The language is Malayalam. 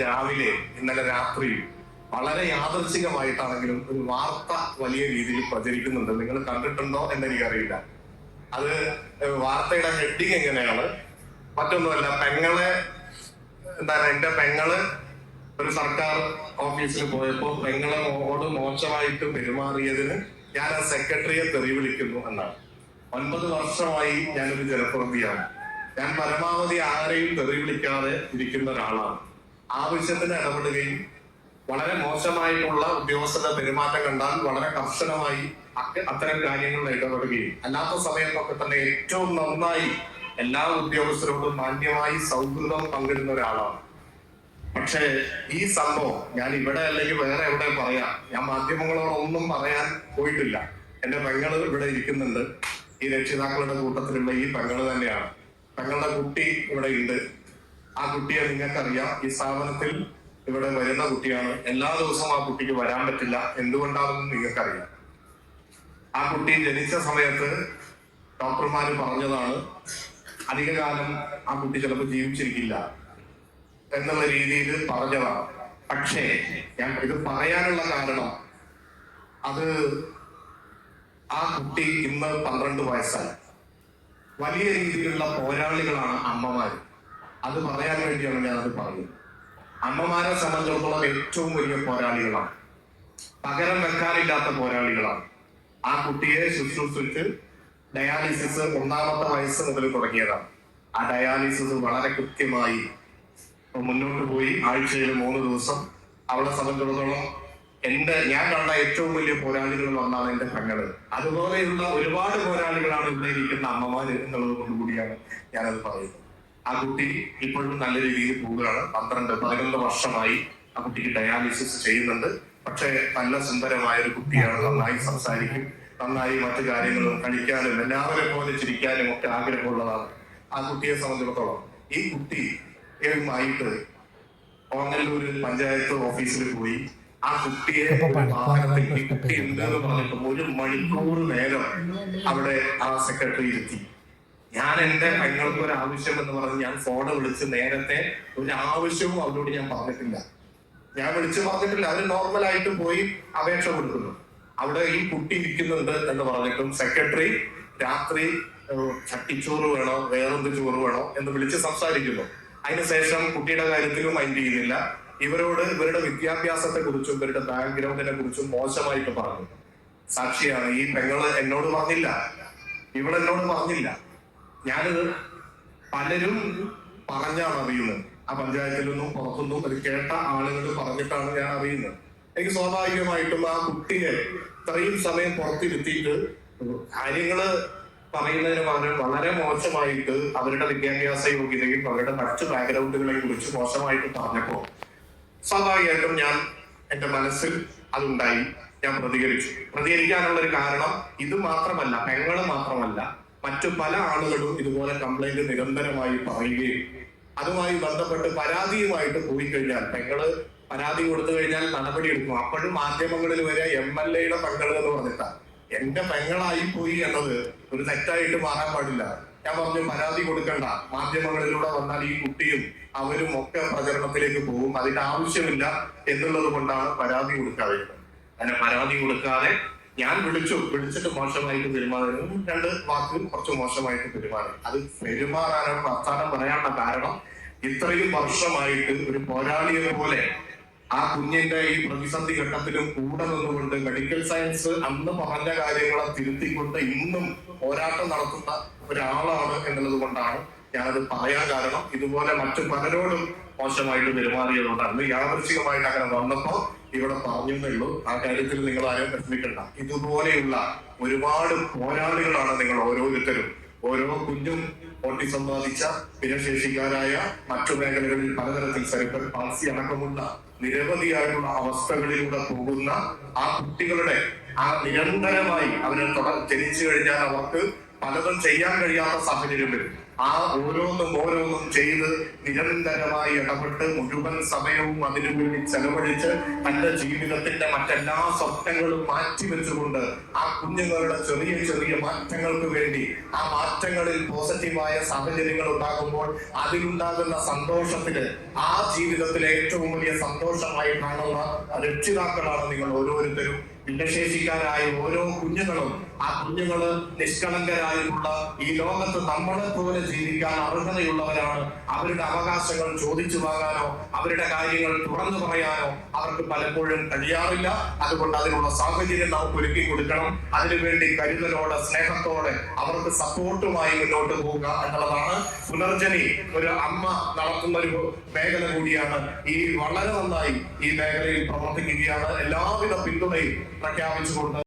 രാവിലെ ഇന്നലെ രാത്രി വളരെ യാദർശികമായിട്ടാണെങ്കിലും ഒരു വാർത്ത വലിയ രീതിയിൽ പ്രചരിക്കുന്നുണ്ട്. നിങ്ങൾ കണ്ടിട്ടുണ്ടോ എന്ന് എനിക്കറിയില്ല അത് വാർത്തയുടെ ഹെഡിങ് എങ്ങനെയാണ്? മറ്റൊന്നുമല്ല പെങ്ങളെ എന്താണ് എന്റെ പെങ്ങൾ ഒരു സർക്കാർ ഓഫീസിൽ പോയപ്പോൾ പെങ്ങളെ മോട് മോശമായിട്ട് പെരുമാറിയതിന് ഞാൻ ആ സെക്രട്ടറിയെ തെറി വിളിക്കുന്നു എന്നാണ്. ഒൻപത് വർഷമായി ഞാനൊരു ജനപ്രതിയാണ്. ഞാൻ പരമാവധി ആരെയും തെറി വിളിക്കാതെ ഇരിക്കുന്ന ഒരാളാണ്. ആവശ്യത്തിന് ഇടപെടുകയും വളരെ മോശമായിട്ടുള്ള ഉദ്യോഗസ്ഥരുടെ പെരുമാറ്റം കണ്ടാൽ വളരെ കർശനമായി അത്തരം കാര്യങ്ങളിൽ ഇടപെടുകയും. അല്ലാത്ത സമയത്തൊക്കെ തന്നെ ഏറ്റവും നന്നായി എല്ലാ ഉദ്യോഗസ്ഥരോടും മാന്യമായി സൗഹൃദം പങ്കിടുന്ന ഒരാളാണ്. പക്ഷേ ഈ സംഭവം ഞാൻ ഇവിടെ അല്ലെങ്കിൽ വേറെ എവിടെ പറയാം. ഞാൻ മാധ്യമങ്ങളോടൊന്നും പറയാൻ പോയിട്ടില്ല. എന്റെ പെങ്ങൾ ഇവിടെ ഇരിക്കുന്നുണ്ട്. ഈ രക്ഷിതാക്കളുടെ കൂട്ടത്തിലുള്ള ഈ പെങ്ങൾ തന്നെയാണ്. പെങ്ങളുടെ കുട്ടി ഇവിടെ ഉണ്ട്. ആ കുട്ടിയെ നിങ്ങൾക്കറിയാം. ഈ സ്ഥാപനത്തിൽ ഇവിടെ വരുന്ന കുട്ടിയാണ്. എല്ലാ ദിവസവും ആ കുട്ടിക്ക് വരാൻ പറ്റില്ല. എന്തുകൊണ്ടാണെന്ന് നിങ്ങൾക്കറിയാം. ആ കുട്ടി ജനിച്ച സമയത്ത് ഡോക്ടർമാർ പറഞ്ഞതാണ് അധികകാലം ആ കുട്ടി ചിലപ്പോൾ ജീവിച്ചിരിക്കില്ല എന്നുള്ള രീതിയിൽ പറഞ്ഞതാണ്. പക്ഷേ ഞാൻ ഇത് പറയാനുള്ള കാരണം അത് ആ കുട്ടി ഇന്ന് പന്ത്രണ്ട് വയസ്സായി. വലിയ രീതിയിലുള്ള പോരാളികളാണ് അമ്മമാര്. അത് പറയാൻ വേണ്ടിയാണ് ഞാൻ അത് പറയുന്നത് അമ്മമാരെ സംബന്ധിച്ചിടത്തോളം ഏറ്റവും വലിയ പോരാളികളാണ്. പകരം വെക്കാനില്ലാത്ത പോരാളികളാണ്. ആ കുട്ടിയെ ശുശ്രൂഷിച്ച് ഡയാലിസിസ് ഒന്നാമത്തെ വയസ്സ് മുതൽ തുടങ്ങിയതാണ്. ആ ഡയാലിസിസ് വളരെ കൃത്യമായി മുന്നോട്ട് പോയി. ആഴ്ചയിൽ മൂന്ന് ദിവസം. അവളെ സംബന്ധിച്ചിടത്തോളം എന്റെ ഞാൻ കണ്ട ഏറ്റവും വലിയ പോരാളികൾ ഒന്നാണ് എന്റെ പെങ്ങൾ. അതുപോലെയുള്ള ഒരുപാട് പോരാളികളാണ് ഇവിടെ ഇരിക്കുന്ന അമ്മമാർ എന്നുള്ളത് കൊണ്ടുകൂടിയാണ് ഞാനത് പറയുന്നത്. ആ കുട്ടി ഇപ്പോഴും നല്ല രീതിയിൽ പോവുകയാണ് പന്ത്രണ്ട് പതിനൊന്ന് വർഷമായി ആ കുട്ടിക്ക് ഡയാലിസിസ് ചെയ്യുന്നുണ്ട്. പക്ഷേ നല്ല സുന്ദരമായ ഒരു കുട്ടിയാണ്. നന്നായി സംസാരിക്കും. നന്നായി മറ്റു കാര്യങ്ങളും കളിക്കാനും എല്ലാവരെ പോലെ ചിരിക്കാനും ഒക്കെ ആഗ്രഹമുള്ളതാണ്. ആ കുട്ടിയെ സംബന്ധിച്ചിടത്തോളം ഈ കുട്ടി ആയിട്ട് ഓങ്ങല്ലൂര് പഞ്ചായത്ത് ഓഫീസിൽ പോയി. ആ കുട്ടിയെ വാഹനത്തിൽ കുട്ടി ഉണ്ടെന്ന് പറഞ്ഞിട്ട് ഒരു മണിക്കൂർ നേരം അവിടെ ആ സെക്രട്ടറി ഇരുത്തി ഞാൻ എന്റെ പെങ്ങൾക്ക് ഒരു ആവശ്യം എന്ന് പറഞ്ഞ് ഞാൻ ഫോൺ വിളിച്ച് നേരത്തെ ഒരു ആവശ്യവും അവരോട് ഞാൻ പറഞ്ഞിട്ടില്ല. ഞാൻ വിളിച്ചു പറഞ്ഞിട്ടില്ല. അവർ നോർമൽ ആയിട്ട് പോയി അപേക്ഷ കൊടുക്കുന്നു. അവിടെ ഈ കുട്ടി ഇരിക്കുന്നുണ്ട് എന്ന് പറഞ്ഞിട്ടും സെക്രട്ടറി രാത്രി ചട്ടിച്ചോറ് വേണോ വേറെന്ത് ചോറ് വേണോ എന്ന് വിളിച്ച് സംസാരിക്കുന്നു. അതിനുശേഷം കുട്ടിയുടെ കാര്യത്തിലും മൈൻഡ് ചെയ്യുന്നില്ല. ഇവരോട് ഇവരുടെ വിദ്യാഭ്യാസത്തെ കുറിച്ചും ഇവരുടെ ബാക്ക്ഗ്രൗണ്ടിനെ കുറിച്ചും മോശമായിട്ട് പറഞ്ഞു. സാക്ഷിയാണ്. ഈ പെങ്ങൾ എന്നോട് പറഞ്ഞില്ല. ഇവളെന്നോട് പറഞ്ഞില്ല. ഞാനിത് പലരും പറഞ്ഞാണ് അറിയുന്നത്. ആ പഞ്ചായത്തിൽ നിന്നും പുറത്തുനിന്നും അത് കേട്ട ആളുകൾ പറഞ്ഞിട്ടാണ് ഞാൻ അറിയുന്നത്. എനിക്ക് സ്വാഭാവികമായിട്ടും ആ കുട്ടിയെ ഇത്രയും സമയം പുറത്തിരുത്തിയിട്ട് കാര്യങ്ങൾ പറയുന്നതിന് പകരം വളരെ മോശമായിട്ട് അവരുടെ വിദ്യാഭ്യാസ യോഗ്യതയും അവരുടെ മറ്റ് ബാക്ക്ഗ്രൗണ്ടുകളെ കുറിച്ച് മോശമായിട്ട് പറഞ്ഞപ്പോ സ്വാഭാവികമായിട്ടും ഞാൻ എന്റെ മനസ്സിൽ അതുണ്ടായി. ഞാൻ പ്രതികരിച്ചു. പ്രതികരിക്കാനുള്ള ഒരു കാരണം ഇത് മാത്രമല്ല പെങ്ങൾ മാത്രമല്ല. മറ്റു പല ആളുകളും ഇതുപോലെ കംപ്ലൈന്റ് നിരന്തരമായി പറയുകയും അതുമായി ബന്ധപ്പെട്ട് പരാതിയുമായിട്ട് പോയി കഴിഞ്ഞാൽ പെങ്ങൾ പരാതി കൊടുത്തു കഴിഞ്ഞാൽ നടപടി എടുക്കും. അപ്പോഴും മാധ്യമങ്ങളിൽ വരെ എം എൽ എയുടെ പെങ്ങൾ എന്ന് പറഞ്ഞിട്ട. എന്റെ പെങ്ങളായി പോയി എന്നത് ഒരു തെറ്റായിട്ട് മാറാൻ പാടില്ല. ഞാൻ പറഞ്ഞു പരാതി കൊടുക്കണ്ട. മാധ്യമങ്ങളിലൂടെ വന്നാൽ ഈ കുട്ടിയും അവരും ഒക്കെ പ്രചരണത്തിലേക്ക് പോകും. അതിന്റെ ആവശ്യമില്ല എന്നുള്ളത് കൊണ്ടാണ് പരാതി കൊടുക്കാതെ. അങ്ങനെ പരാതി കൊടുക്കാതെ ഞാൻ വിളിച്ചു. വിളിച്ചിട്ട് മോശമായിട്ട് പെരുമാറുന്നു രണ്ട് വാക്കും കുറച്ച് മോശമായിട്ട് പെരുമാറി. അത് പെരുമാറാനോ വർത്താനം പറയാനുള്ള കാരണം ഇത്രയും വർഷമായിട്ട് ഒരു പോരാളിയെ പോലെ ആ കുഞ്ഞിന്റെ ഈ പ്രതിസന്ധി ഘട്ടത്തിലും കൂടെ നിന്നുകൊണ്ട് മെഡിക്കൽ സയൻസ് അന്ന് പറഞ്ഞ കാര്യങ്ങളെ തിരുത്തിക്കൊണ്ട് ഇന്നും പോരാട്ടം നടത്തുന്ന ഒരാളാണ് എന്നുള്ളത് കൊണ്ടാണ് ഞാനത് പറയാൻ കാരണം ഇതുപോലെ മറ്റു പലരോടും മോശമായിട്ട് പെരുമാറിയതുകൊണ്ടാണ് യാദൃശികമായിട്ട് അങ്ങനെ വന്നപ്പോ ഇവിടെ പറഞ്ഞേ ഉള്ളൂ. ആ കാര്യത്തിൽ നിങ്ങൾ ആരും വിഷമിക്കണ്ട. ഇതുപോലെയുള്ള ഒരുപാട് പോരാളികളാണ് നിങ്ങൾ ഓരോരുത്തരും. ഓരോ കുഞ്ഞും പൊട്ടി സമ്പാദിച്ച ഭിന്നശേഷിക്കാരായ മറ്റു മേഖലകളിൽ പലതരത്തിൽ സെറിബ്രൽ പാൾസി അടക്കമുള്ള നിരവധിയായിട്ടുള്ള അവസ്ഥകളിലൂടെ പോകുന്ന ആ കുട്ടികളുടെ ആ നിരന്തരമായി അവരെ തുടർ ജനിച്ചു കഴിഞ്ഞാൽ അവർക്ക് പലതും ചെയ്യാൻ കഴിയാത്ത സാഹചര്യം വരും. ആ ഓരോന്നും ഓരോന്നും ചെയ്ത് നിരന്തരമായി ഇടപെട്ട് മുഴുവൻ സമയവും അതിനു വേണ്ടി ചെലവഴിച്ച് തന്റെ ജീവിതത്തിന്റെ മറ്റെല്ലാ സ്വപ്നങ്ങളും മാറ്റിവെച്ചുകൊണ്ട് ആ കുഞ്ഞുങ്ങളുടെ ചെറിയ ചെറിയ മാറ്റങ്ങൾക്ക് വേണ്ടി ആ മാറ്റങ്ങളിൽ പോസിറ്റീവായ സാഹചര്യങ്ങൾ ഉണ്ടാകുമ്പോൾ അതിലുണ്ടാകുന്ന സന്തോഷത്തിന് ആ ജീവിതത്തിലെ ഏറ്റവും വലിയ സന്തോഷമായി കാണുന്ന രക്ഷിതാക്കളാണ് നിങ്ങൾ ഓരോരുത്തരും. ഭിന്നശേഷിക്കാരായ ഓരോ കുഞ്ഞുങ്ങളും ആ കുഞ്ഞുങ്ങൾ നിഷ്കളങ്കരായിട്ടുള്ള ഈ ലോകത്ത് നമ്മളെ പോലെ ജീവിക്കാൻ അർഹതയുള്ളവരാണ്. അവരുടെ അവകാശങ്ങൾ ചോദിച്ചു വാങ്ങാനോ അവരുടെ കാര്യങ്ങൾ തുറന്നു പറയാനോ അവർക്ക് പലപ്പോഴും കഴിയാറില്ല. അതുകൊണ്ട് അതിനുള്ള സാഹചര്യം നമുക്ക് ഒരുക്കി കൊടുക്കണം. അതിനുവേണ്ടി കരുതലോടെ സ്നേഹത്തോടെ അവർക്ക് സപ്പോർട്ടുമായി മുന്നോട്ട് പോവുക എന്നുള്ളതാണ് പുനർജനി. ഒരു അമ്മ നടത്തുന്ന ഒരു മേഖല കൂടിയാണ്. ഈ വളരെ നന്നായി ഈ മേഖലയിൽ പ്രവർത്തിക്കുകയാണ്. എല്ലാവിധ പിന്തുണയും പ്രഖ്യാപിച്ചുകൊണ്ട്